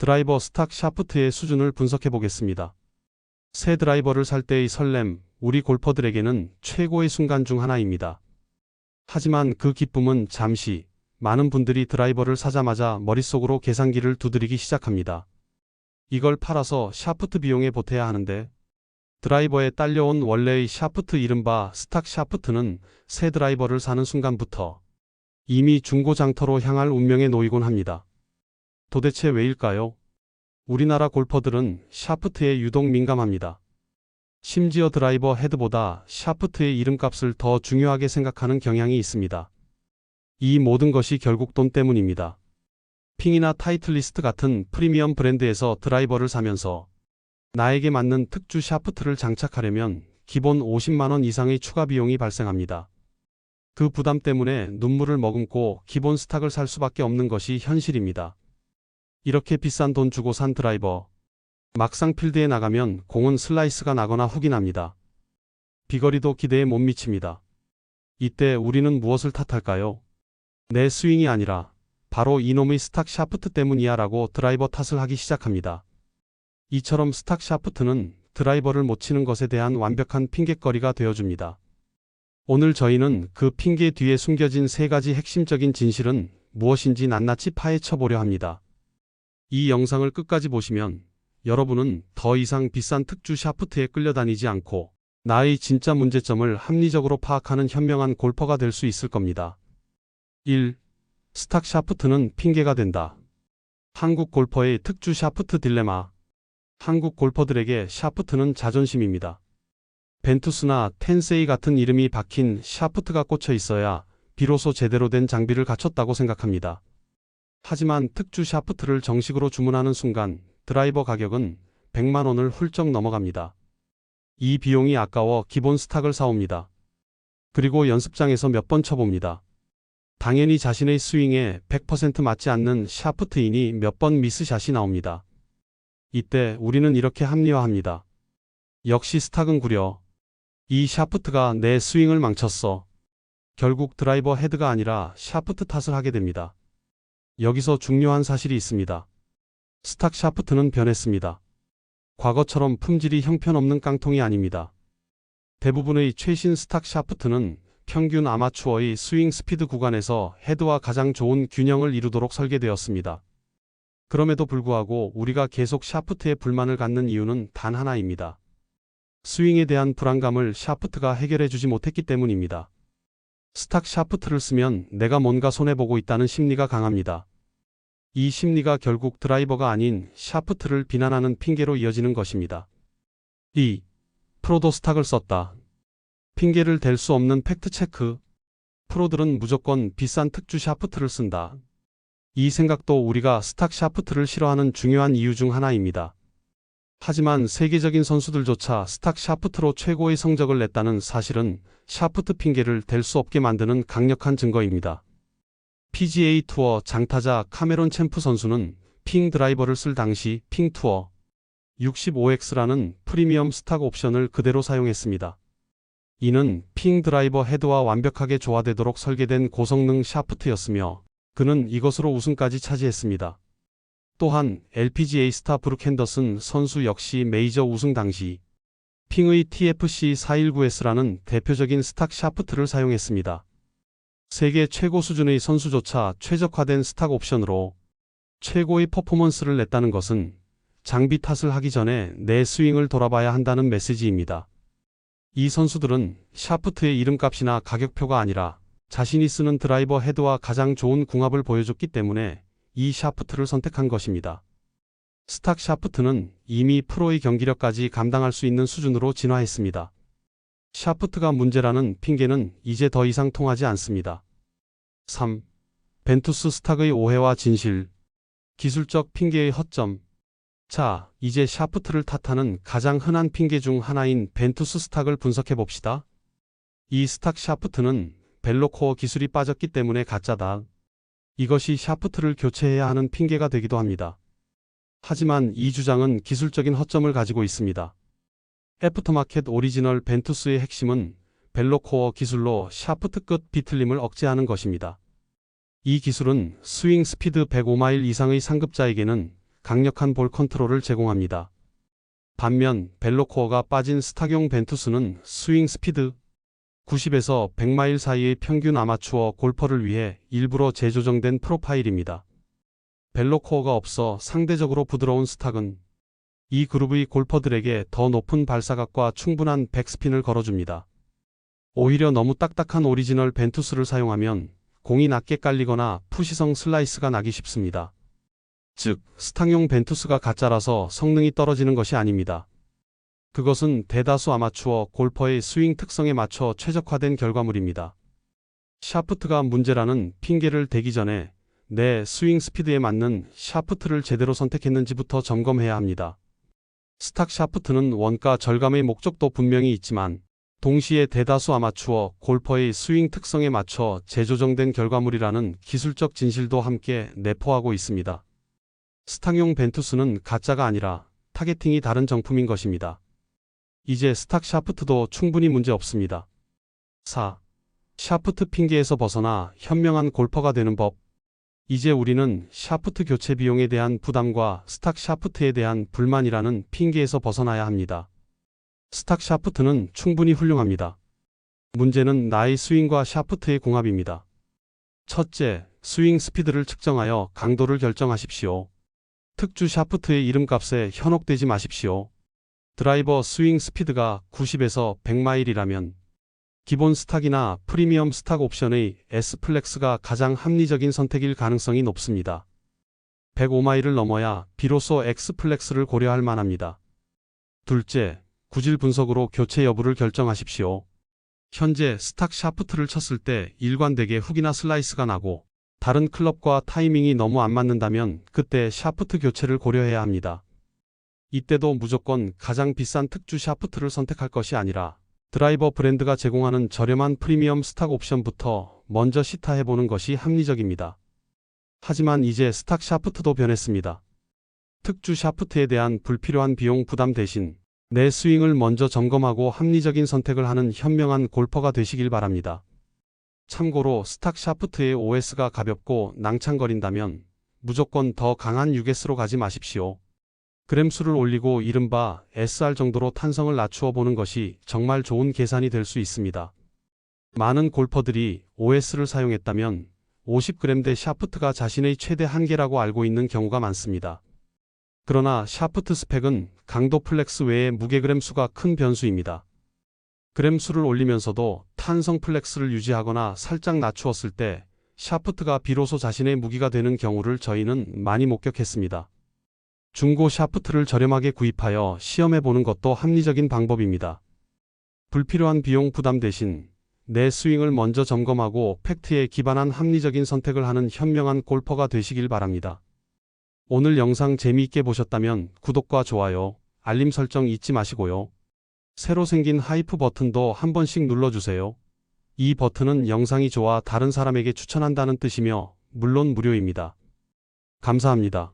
드라이버 스탁 샤프트의 수준을 분석해 보겠습니다. 새 드라이버를 살 때의 설렘, 우리 골퍼들에게는 최고의 순간 중 하나입니다. 하지만 그 기쁨은 잠시, 많은 분들이 드라이버를 사자마자 머릿속으로 계산기를 두드리기 시작합니다. 이걸 팔아서 샤프트 비용에 보태야 하는데, 드라이버에 딸려온 원래의 샤프트 이른바 스탁 샤프트는 새 드라이버를 사는 순간부터 이미 중고장터로 향할 운명에 놓이곤 합니다. 도대체 왜일까요? 우리나라 골퍼들은 샤프트에 유독 민감합니다. 심지어 드라이버 헤드보다 샤프트의 이름값을 더 중요하게 생각하는 경향이 있습니다. 이 모든 것이 결국 돈 때문입니다. 핑이나 타이틀리스트 같은 프리미엄 브랜드에서 드라이버를 사면서 나에게 맞는 특주 샤프트를 장착하려면 기본 50만원 이상의 추가 비용이 발생합니다. 그 부담 때문에 눈물을 머금고 기본 스탁을 살 수밖에 없는 것이 현실입니다. 이렇게 비싼 돈 주고 산 드라이버. 막상 필드에 나가면 공은 슬라이스가 나거나 훅이 납니다. 비거리도 기대에 못 미칩니다. 이때 우리는 무엇을 탓할까요? 내 스윙이 아니라 바로 이놈의 스탁 샤프트 때문이야 라고 드라이버 탓을 하기 시작합니다. 이처럼 스탁 샤프트는 드라이버를 못 치는 것에 대한 완벽한 핑곗거리가 되어줍니다. 오늘 저희는 그 핑계 뒤에 숨겨진 세 가지 핵심적인 진실은 무엇인지 낱낱이 파헤쳐 보려 합니다. 이 영상을 끝까지 보시면 여러분은 더 이상 비싼 특주 샤프트에 끌려다니지 않고 나의 진짜 문제점을 합리적으로 파악하는 현명한 골퍼가 될 수 있을 겁니다. 1. 스탁 샤프트는 핑계가 된다. 한국 골퍼의 특주 샤프트 딜레마. 한국 골퍼들에게 샤프트는 자존심입니다. 벤투스나 텐세이 같은 이름이 박힌 샤프트가 꽂혀 있어야 비로소 제대로 된 장비를 갖췄다고 생각합니다. 하지만 특주 샤프트를 정식으로 주문하는 순간 드라이버 가격은 100만 원을 훌쩍 넘어갑니다. 이 비용이 아까워 기본 스탁을 사옵니다. 그리고 연습장에서 몇 번 쳐봅니다. 당연히 자신의 스윙에 100% 맞지 않는 샤프트이니 몇번 미스샷이 나옵니다. 이때 우리는 이렇게 합리화합니다. 역시 스탁은 구려. 이 샤프트가 내 스윙을 망쳤어. 결국 드라이버 헤드가 아니라 샤프트 탓을 하게 됩니다. 여기서 중요한 사실이 있습니다. 스탁 샤프트는 변했습니다. 과거처럼 품질이 형편없는 깡통이 아닙니다. 대부분의 최신 스탁 샤프트는 평균 아마추어의 스윙 스피드 구간에서 헤드와 가장 좋은 균형을 이루도록 설계되었습니다. 그럼에도 불구하고 우리가 계속 샤프트에 불만을 갖는 이유는 단 하나입니다. 스윙에 대한 불안감을 샤프트가 해결해주지 못했기 때문입니다. 스탁 샤프트를 쓰면 내가 뭔가 손해보고 있다는 심리가 강합니다. 이 심리가 결국 드라이버가 아닌 샤프트를 비난하는 핑계로 이어지는 것입니다. 2. 프로도 스탁을 썼다. 핑계를 댈 수 없는 팩트체크. 프로들은 무조건 비싼 특주 샤프트를 쓴다. 이 생각도 우리가 스탁 샤프트를 싫어하는 중요한 이유 중 하나입니다. 하지만 세계적인 선수들조차 스탁 샤프트로 최고의 성적을 냈다는 사실은 샤프트 핑계를 댈 수 없게 만드는 강력한 증거입니다. PGA 투어 장타자 카메론 챔프 선수는 핑 드라이버를 쓸 당시 핑 투어 65X라는 프리미엄 스탁 옵션을 그대로 사용했습니다. 이는 핑 드라이버 헤드와 완벽하게 조화되도록 설계된 고성능 샤프트였으며 그는 이것으로 우승까지 차지했습니다. 또한 LPGA 스타 브룩 핸더슨 선수 역시 메이저 우승 당시 핑의 TFC 419S라는 대표적인 스탁 샤프트를 사용했습니다. 세계 최고 수준의 선수조차 최적화된 스탁 옵션으로 최고의 퍼포먼스를 냈다는 것은 장비 탓을 하기 전에 내 스윙을 돌아봐야 한다는 메시지입니다. 이 선수들은 샤프트의 이름값이나 가격표가 아니라 자신이 쓰는 드라이버 헤드와 가장 좋은 궁합을 보여줬기 때문에 이 샤프트를 선택한 것입니다. 스탁 샤프트는 이미 프로의 경기력까지 감당할 수 있는 수준으로 진화했습니다. 샤프트가 문제라는 핑계는 이제 더 이상 통하지 않습니다. 3. 벤투스 스탁의 오해와 진실. 기술적 핑계의 허점. 자, 이제 샤프트를 탓하는 가장 흔한 핑계 중 하나인 벤투스 스탁을 분석해 봅시다. 이 스탁 샤프트는 벨로코어 기술이 빠졌기 때문에 가짜다. 이것이 샤프트를 교체해야 하는 핑계가 되기도 합니다. 하지만 이 주장은 기술적인 허점을 가지고 있습니다. 애프터마켓 오리지널 벤투스의 핵심은 벨로코어 기술로 샤프트 끝 비틀림을 억제하는 것입니다. 이 기술은 스윙 스피드 105마일 이상의 상급자에게는 강력한 볼 컨트롤을 제공합니다. 반면 벨로코어가 빠진 스탁용 벤투스는 스윙 스피드 90에서 100마일 사이의 평균 아마추어 골퍼를 위해 일부러 재조정된 프로파일입니다. 벨로코어가 없어 상대적으로 부드러운 스탁은 이 그룹의 골퍼들에게 더 높은 발사각과 충분한 백스핀을 걸어줍니다. 오히려 너무 딱딱한 오리지널 벤투스를 사용하면 공이 낮게 깔리거나 푸시성 슬라이스가 나기 쉽습니다. 즉, 스탁용 벤투스가 가짜라서 성능이 떨어지는 것이 아닙니다. 그것은 대다수 아마추어 골퍼의 스윙 특성에 맞춰 최적화된 결과물입니다. 샤프트가 문제라는 핑계를 대기 전에 내 스윙 스피드에 맞는 샤프트를 제대로 선택했는지부터 점검해야 합니다. 스탁 샤프트는 원가 절감의 목적도 분명히 있지만 동시에 대다수 아마추어 골퍼의 스윙 특성에 맞춰 재조정된 결과물이라는 기술적 진실도 함께 내포하고 있습니다. 스탁용 벤투스는 가짜가 아니라 타겟팅이 다른 정품인 것입니다. 이제 스탁 샤프트도 충분히 문제 없습니다. 4. 샤프트 핑계에서 벗어나 현명한 골퍼가 되는 법. 이제 우리는 샤프트 교체 비용에 대한 부담과 스탁 샤프트에 대한 불만이라는 핑계에서 벗어나야 합니다. 스탁 샤프트는 충분히 훌륭합니다. 문제는 나의 스윙과 샤프트의 궁합입니다. 첫째, 스윙 스피드를 측정하여 강도를 결정하십시오. 특주 샤프트의 이름값에 현혹되지 마십시오. 드라이버 스윙 스피드가 90에서 100마일이라면 기본 스탁이나 프리미엄 스탁 옵션의 S 플렉스가 가장 합리적인 선택일 가능성이 높습니다. 105마일을 넘어야 비로소 X 플렉스를 고려할 만합니다. 둘째, 구질 분석으로 교체 여부를 결정하십시오. 현재 스탁 샤프트를 쳤을 때 일관되게 훅이나 슬라이스가 나고 다른 클럽과 타이밍이 너무 안 맞는다면 그때 샤프트 교체를 고려해야 합니다. 이때도 무조건 가장 비싼 특주 샤프트를 선택할 것이 아니라 드라이버 브랜드가 제공하는 저렴한 프리미엄 스탁 옵션부터 먼저 시타해보는 것이 합리적입니다. 하지만 이제 스탁 샤프트도 변했습니다. 특주 샤프트에 대한 불필요한 비용 부담 대신 내 스윙을 먼저 점검하고 합리적인 선택을 하는 현명한 골퍼가 되시길 바랍니다. 참고로 스탁 샤프트의 OS가 가볍고 낭창거린다면 무조건 더 강한 6S로 가지 마십시오. 그램수를 올리고 이른바 SR 정도로 탄성을 낮추어 보는 것이 정말 좋은 계산이 될 수 있습니다. 많은 골퍼들이 OS를 사용했다면 50g 대 샤프트가 자신의 최대 한계라고 알고 있는 경우가 많습니다. 그러나 샤프트 스펙은 강도 플렉스 외에 무게그램 수가 큰 변수입니다. 그램 수를 올리면서도 탄성 플렉스를 유지하거나 살짝 낮추었을 때 샤프트가 비로소 자신의 무기가 되는 경우를 저희는 많이 목격했습니다. 중고 샤프트를 저렴하게 구입하여 시험해 보는 것도 합리적인 방법입니다. 불필요한 비용 부담 대신 내 스윙을 먼저 점검하고 팩트에 기반한 합리적인 선택을 하는 현명한 골퍼가 되시길 바랍니다. 오늘 영상 재미있게 보셨다면 구독과 좋아요, 알림 설정 잊지 마시고요. 새로 생긴 하이프 버튼도 한 번씩 눌러주세요. 이 버튼은 영상이 좋아 다른 사람에게 추천한다는 뜻이며 물론 무료입니다. 감사합니다.